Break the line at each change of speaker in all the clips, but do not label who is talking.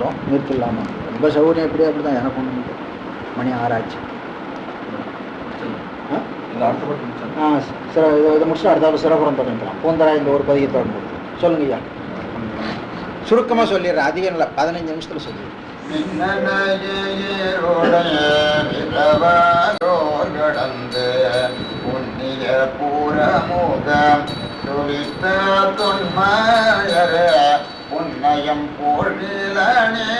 நிறுத்திடுறோம் நிறுத்திடலாமா ரொம்ப சௌகரியம் எப்படி அப்படி தான் எனக்கு ஒன்று மணி ஆராய்ச்சி ஆ? சிற இதை இதை முடிச்சுட்டு அடுத்த சிறப்புறம் தொடங்கிக்கலாம். பூந்தரா இந்த ஒரு பதிகத்தோட முடியும் சொல்லுங்க ஐயா. சுருக்கமாக சொல்லிடுறேன். அதிகம் இல்லை. பதினஞ்சு நிமிஷத்தில் சொல்லிடுறேன்.
கடந்து புண்ணிய பூரமுகம். துளித்த தொன்மயர. புன்னயம் போழிலனே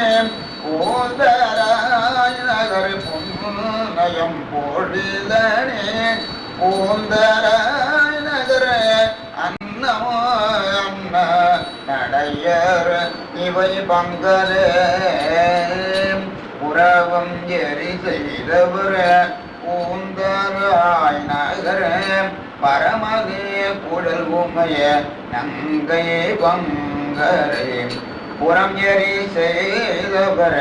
பூந்தராய் நகர் புன்னயம் போழிலனே பூந்தராய் நகர அன்னமோ அன்ன நடையர் இவை பங்கலே. புறவம் எரி செய்தவர் பூந்தராய் நகர பரமதே குடல் உமைய நங்கை பங்கரே புறம் எரி செய்தவர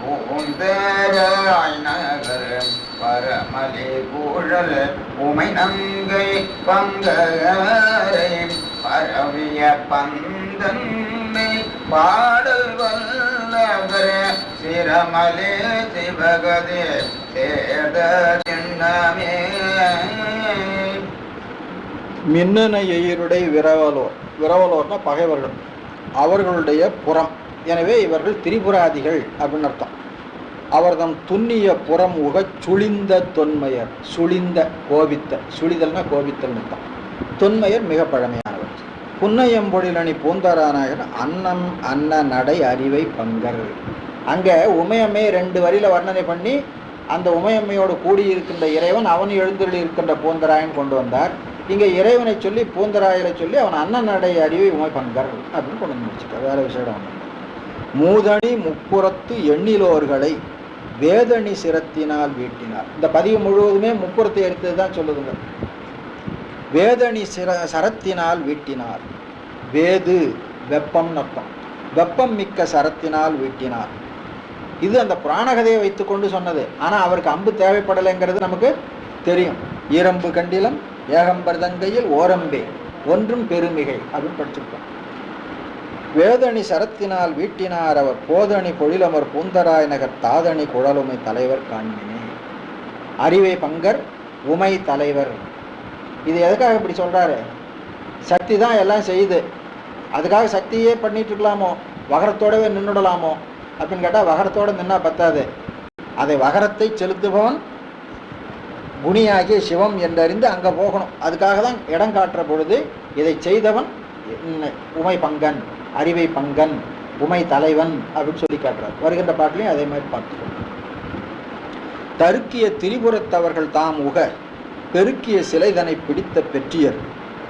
பூந்தராய் நகர பரமலே கூழல் உமை நங்கை பங்கரை பரவிய பந்தன்னை பாடல் வல்லவர சிரமலே சிவகதே சேத சின்னமே
மின்னண எயிருடைய விரவலோர் விரவலோர்னா பகைவர்கள். அவர்களுடைய புறம். எனவே இவர்கள் திரிபுராதிகள் அப்படின்னு அர்த்தம். அவர்தம் துண்ணிய புறம் உகச் சுழிந்த தொன்மையர் சுழிந்த கோபித்த சுழிதல்னா கோபித்தல் அர்த்தம். தொன்மையர் மிக பழமையானவர். புன்னையம்பொழிலணி பூந்தாராநாயகன் அன்னம் அன்ன நடை அறிவை பங்கர். அங்கே உமையம்மை ரெண்டு வரியில் வர்ணனை பண்ணி அந்த உமையம்மையோடு கூடியிருக்கின்ற இறைவன் அவன் எழுந்தருளி இருக்கின்ற பூந்தராயன் கொண்டு வந்தார். இங்கே இறைவனை சொல்லி பூந்தராயரை சொல்லி அவன் அண்ணன் நடை அறிவை உமை பங்கர் அப்படின்னு கொண்டு வந்து முடிச்சுட்டார். வேற விஷயம் மூதணி முப்புறத்து எண்ணிலோர்களை வேதணி சிரத்தினால் வீட்டினார். இந்த பதிவு முழுவதுமே முப்புறத்தை எடுத்தது தான் சொல்லுதுங்க. வேதணி சிர சரத்தினால் வீட்டினார். வேது வெப்பம் நத்தம் வெப்பம் மிக்க சரத்தினால் வீட்டினார். இது அந்த புராணகதையை வைத்துக்கொண்டு சொன்னது. ஆனால் அவருக்கு அம்பு தேவைப்படலைங்கிறது நமக்கு தெரியும். ஈரம்பு கண்டிலம் ஏகம்பரதங்கையில் ஓரம்பே ஒன்றும் பெருமிகை. அப்படின்னு படிச்சிருக்கோம். வேதணி சரத்தினால் வீட்டினார் அவர் போதணி பொழிலமர் பூந்தராய் நகர் தாதணி குழலுமை தலைவர் காண்மினே அறிவை பங்கர் உமை தலைவர். இது எதுக்காக இப்படி சொல்கிறாரு சக்தி தான் எல்லாம் செய்யுது. அதுக்காக சக்தியே பண்ணிட்டு இருக்கலாமோ? வகரத்தோடவே நின்றுடலாமோ அப்படின்னு கேட்டால் வகரத்தோட நின்னா பத்தாது. அதை வகரத்தை செலுத்துபவன் குணியாகிய சிவம் என்றறிந்து அங்கே போகணும். அதுக்காக தான் இடம் காட்டுற பொழுது இதை செய்தவன் உமை பங்கன் அறிவை பங்கன் உமை தலைவன் அப்படின்னு சொல்லி காட்டுறார். வருகின்ற பாட்டிலையும் அதே மாதிரி பார்த்துக்கணும் தருக்கிய திரிபுரத்தவர்கள் தாம் உக பெருக்கிய சிலைதனை பிடித்த பெற்றியர்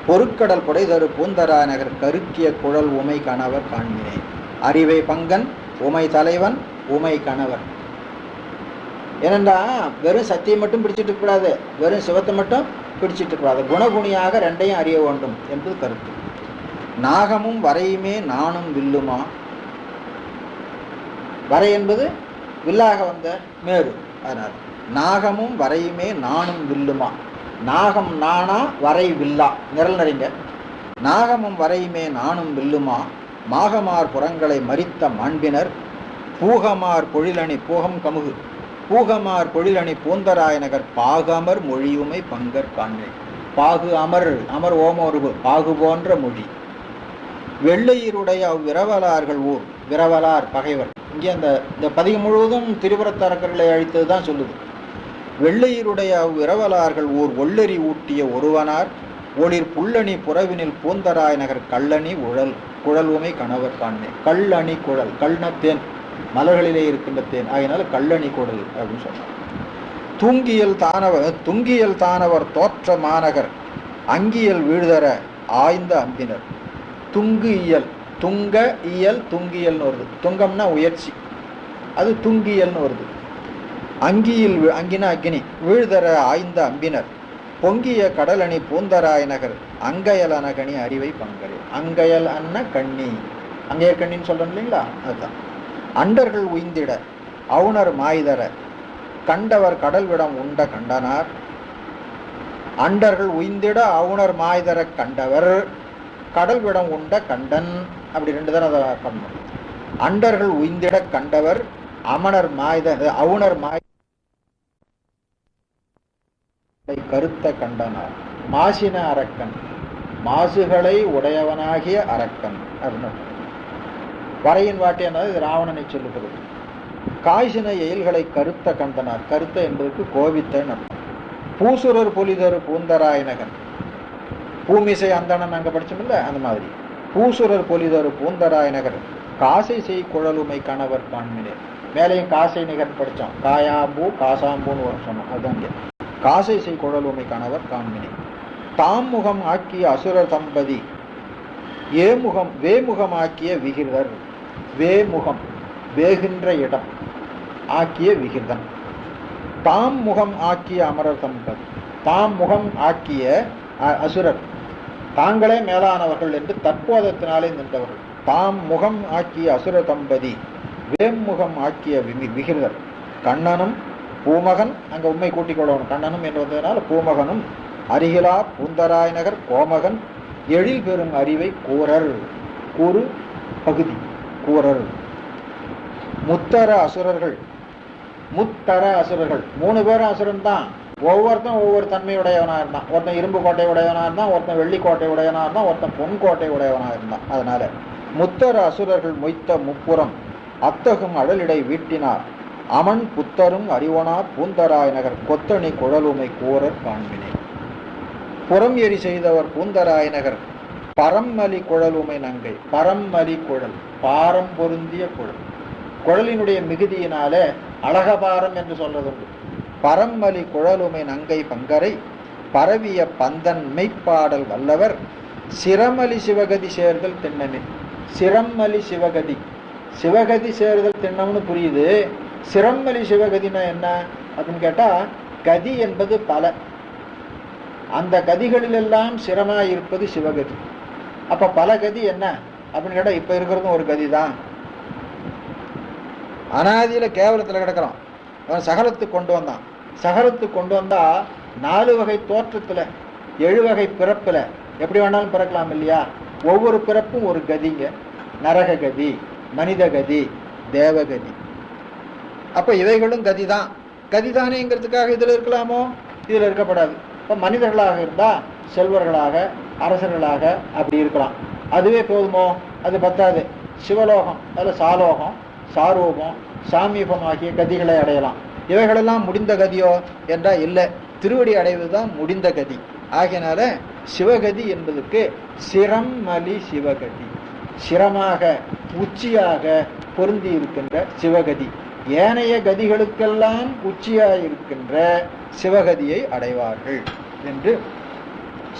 பொருட்கடல் புடைதரு பூந்தரா நகர் கருக்கிய குழல் உமை கணவர் காண்கிறேன். அறிவை பங்கன் உமை தலைவன் உமை கணவர். ஏனென்றா வெறும் சத்தியம் மட்டும் பிடிச்சிட்டு இருக்கக்கூடாது. வெறும் சிவத்தை மட்டும் பிடிச்சிட்டு இருக்கக்கூடாது. குணகுணியாக ரெண்டையும் அறிய வேண்டும் என்பது கருத்து. நாகமும் வரையுமே நானும் வில்லுமா? வரை என்பது வில்லாக வந்த மேரு. அதனால் நாகமும் வரையுமே நானும் வில்லுமா? நாகம் நானா வரை வில்லா. நிரல் நறிங்க. நாகமும் வரையுமே நானும் வில்லுமா? மாகமார் புறங்களை மறித்த மாண்பினர் பூகமார் பொழிலணி பூகம் கமுகு. பூகமார் பொழிலணி பூந்தராய நகர் பாகமர் மொழியுமை பங்கர் காண்பேன் பாகு அமர் அமர் ஓமோருவு பாகு போன்ற மொழி. வெள்ளையருடைய அவ்விரவலார்கள் ஊர் விரவலார் பகைவர். இங்கே அந்த இந்த பதிகம் முழுவதும் திரிபுரத்தரக்கர்களை அழித்தது தான் சொல்லுது. வெள்ளையருடைய அவ்விரவலார்கள் ஊர் ஒள்ளெறி ஊட்டிய ஒருவனார் ஒளிர் புல்லணி புறவினில் பூந்தராய் நகர் கள்ளணி உழல் குழல்வுமை கணவர் காண்மை கள்ளணி குழல் கல்னத்தேன் மலர்களிலே இருக்கின்ற தேன். ஆகினால கள்ளணி குழல் அப்படின்னு சொன்னார் தூங்கியல் தானவர் துங்கியல் தானவர் தோற்ற மாநகர் அங்கியல் வீழ்தர ஆய்ந்த அம்பினர். துங்கு இயல் துங்க இயல் துங்கியல்னு வருது. துங்கம்னா உயர்ச்சி. அது துங்கியல்னு வருது. அங்கியில் அங்கினா அங்கின அக்கினி வீழ்தர ஆய்ந்த அம்பினர். பொங்கிய கடலணி பூந்தராய நகர் அங்கயல் அனகணி அறிவை பங்கரே. அங்கயல் அன்ன கண்ணி. அங்கயல் கண்ணின்னு சொல்றோம் இல்லைங்களா? அதுதான். அண்டர்கள் உய்ந்திட அவுணர் மாய்தர கண்டவர் கடல்விடம் உண்ட கண்டனார். அண்டர்கள் உய்ந்திட அவுணர் மாய்தர கண்டவர் கடல்விடம் உண்ட கண்டன். அப்படி ரெண்டு தடவை அதை பண்ணணும். அண்டர்கள் உய்ந்திட கண்டவர் அமணர் மாய்த அவுணர் மாய் கருத்த கண்டனார். மாசின அரக்கன் மாசுகளை உடையவனாகிய அரக்கன் அப்படின்னு வரையின் வாட்டி என்னது? ராவணனை சொல்லுகிறது. காய்ச்சின எயில்களை கருத்த கண்டனார் கருத்த என்பதற்கு கோபித்தன் அர்த்தம். பூசுரர் புலிதர் பூந்தராயனகன். பூமிசை அந்தணன் அங்கே படிச்சோம்ல அந்த மாதிரி. பூசுரர் பொலிதரு பூந்தராயனகர் காசை செய் குழலுமை கணவர் காண்மினே மேலையும் காசை நிகர் படித்தோம் காயாம்பூ காசாம்பூன்னு ஒரு சொன்னோம் அதுதான் இங்கே. காசை செய் குழலுமை கணவர் காண்மினே தாம் முகம் ஆக்கிய அசுரர் தம்பதி ஏமுகம் வேமுகம் ஆக்கிய விகிர்தர். வேமுகம் வேகின்ற இடம் ஆக்கிய விகிர்தன். தாம் முகம் ஆக்கிய அமரர் தம்பதி தாம் முகம் ஆக்கிய அ- அசுரர். தாங்களே மேலானவர்கள் என்று தற்போதத்தினாலே நின்றவர்கள். தாம் முகம் ஆக்கிய அசுர தம்பதி வேம்முகம் ஆக்கிய விமி- விகிர்தர். கண்ணனும் பூமகன் அங்கே உண்மை கூட்டிக் கொள்ளவன் கண்ணனும் என்று வந்ததனால் பூமகனும் அருகிலா பூந்தராய் நகர் கோமகன் எழில் பெறும் அறிவை கூறர். கூறு பகுதி. கூறர். முத்தர அசுரர்கள். முத்தர அசுரர்கள். மூணு பேரும் அசுரன் தான். ஒவ்வொருத்தன் ஒவ்வொரு தன்மையுடையவனாக இருந்தான். ஒருத்தன் இரும்பு கோட்டை உடையவனாக இருந்தான். ஒருத்தன் வெள்ளி கோட்டை உடையவனாக இருந்தான். ஒருத்தன் பொன் கோட்டை உடையவனாக இருந்தான். அதனால முத்தர அசுரர்கள் மொய்த்த முப்புறம் அத்தகும் அழலிடை வீட்டினார். அமன் புத்தரும் அறிவனா பூந்தராய் நகர். கொத்தணி குழலுமை கூறர் காண்பினேன். புறம் எரி செய்தவர் பூந்தராயநகர். பரம்மலி குழலுமை நங்கை. பரம்மலி குழல். பாரம் பொருந்திய குழல். குழலினுடைய மிகுதியினாலே அழகபாரம் என்று சொல்றதுண்டு. பரம்மலி குழலுமை நங்கை பங்கரை பரவிய பந்தன் மெய்ப்பாடல் வல்லவர் சிரமலி சிவகதி சேர்தல் திண்ணமே. சிரம்மலி சிவகதி. சிவகதி சேர்தல் திண்ணம்னு புரியுது. சிரம்மலி சிவகதினா என்ன அப்படின்னு கேட்டால் கதி என்பது பல. அந்த கதிகளிலெல்லாம் சிரமாய் இருப்பது சிவகதி. அப்போ பல கதி என்ன? அப்படின்னு கேட்டால் இப்போ இருக்கிறதும் ஒரு கதி தான் அனாதியில் கேவலத்தில் கிடக்கிறோம் அவன் சகலத்துக்கு கொண்டு வந்தான். சகலத்துக்கு கொண்டு வந்தால் நாலு வகை தோற்றத்தில் ஏழு வகை பிறப்பில் எப்படி வேணாலும் பிறக்கலாம் இல்லையா? ஒவ்வொரு பிறப்பும் ஒரு கதிங்க. நரக கதி மனித கதி தேவகதி அப்போ இவைகளும் கதி தான் கதி தானேங்கிறதுக்காக இதில் இருக்கலாமோ? இதில் இருக்கப்படாது. மனிதர்களாக இருந்தால் செல்வர்களாக அரசர்களாக அப்படி இருக்கலாம். அதுவே போதுமோ? அது பத்தாது. சிவலோகம் அதில் சாலோகம் சாரூபம் சாமீபம் ஆகிய கதிகளை அடையலாம். இவைகளெல்லாம் முடிந்த கதியோ என்றால் இல்லை. திருவடி அடைவது தான் முடிந்த கதி. ஆகையினால சிவகதி என்பதற்கு மலி சிவகதி. சிரமாக உச்சியாக பொருந்தி இருக்கின்ற சிவகதி. ஏனைய கதிகளுக்கெல்லாம் உச்சியாக இருக்கின்ற சிவகதியை அடைவார்கள் என்று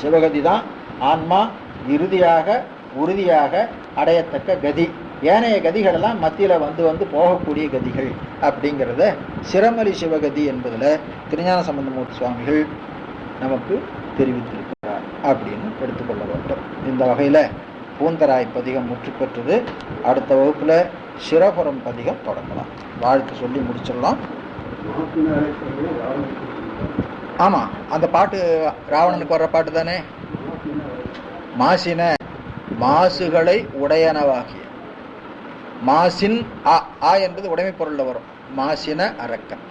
சிவகதி தான் ஆன்மா இறுதியாக உறுதியாக அடையத்தக்க கதி. ஏனைய கதிகளெல்லாம் மத்தியில் வந்து வந்து போகக்கூடிய கதிகள் அப்படிங்கிறத சிரமலி சிவகதி என்பதில் திருஞான சம்பந்தமூர்த்தி சுவாமிகள் நமக்கு தெரிவித்திருக்கிறார் அப்படின்னு எடுத்துக்கொள்ள வேண்டும். இந்த வகையில் பூந்தராய் பதிகம் முற்றி பெற்றது. அடுத்த வகுப்பில் சிரபுரம் பதிகம் தொடங்கலாம். வாழ்த்து சொல்லி முடிச்சிடலாம். ஆமாம் அந்த பாட்டு ராவணனுக்கு வர்ற பாட்டு தானே? மாசின மாசுகளை உடையனவாகிய. மாசின் ஆ ஆ என்பது உடைமை பொருளில் வரும். மாசின அரக்கன்.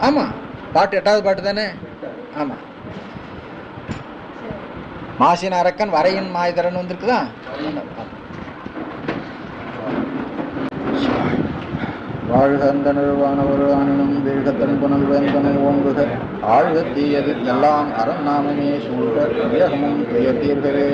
ஆமாம் பாட்டு எட்டாவது பாட்டு தானே? ஆமாம் மாசின அரக்கன் வரையின் மாய்தரன் வந்திருக்குதா? வாழ்கந்த நிறுவான ஒரு ஆனினும் வீழ்கத்தன் புனல் வேந்தனை ஓங்குக. ஆழ்க தீயது எல்லாம் அறம் நாமமே சூழ்க. வியகமும் துயர் தீர்கவே.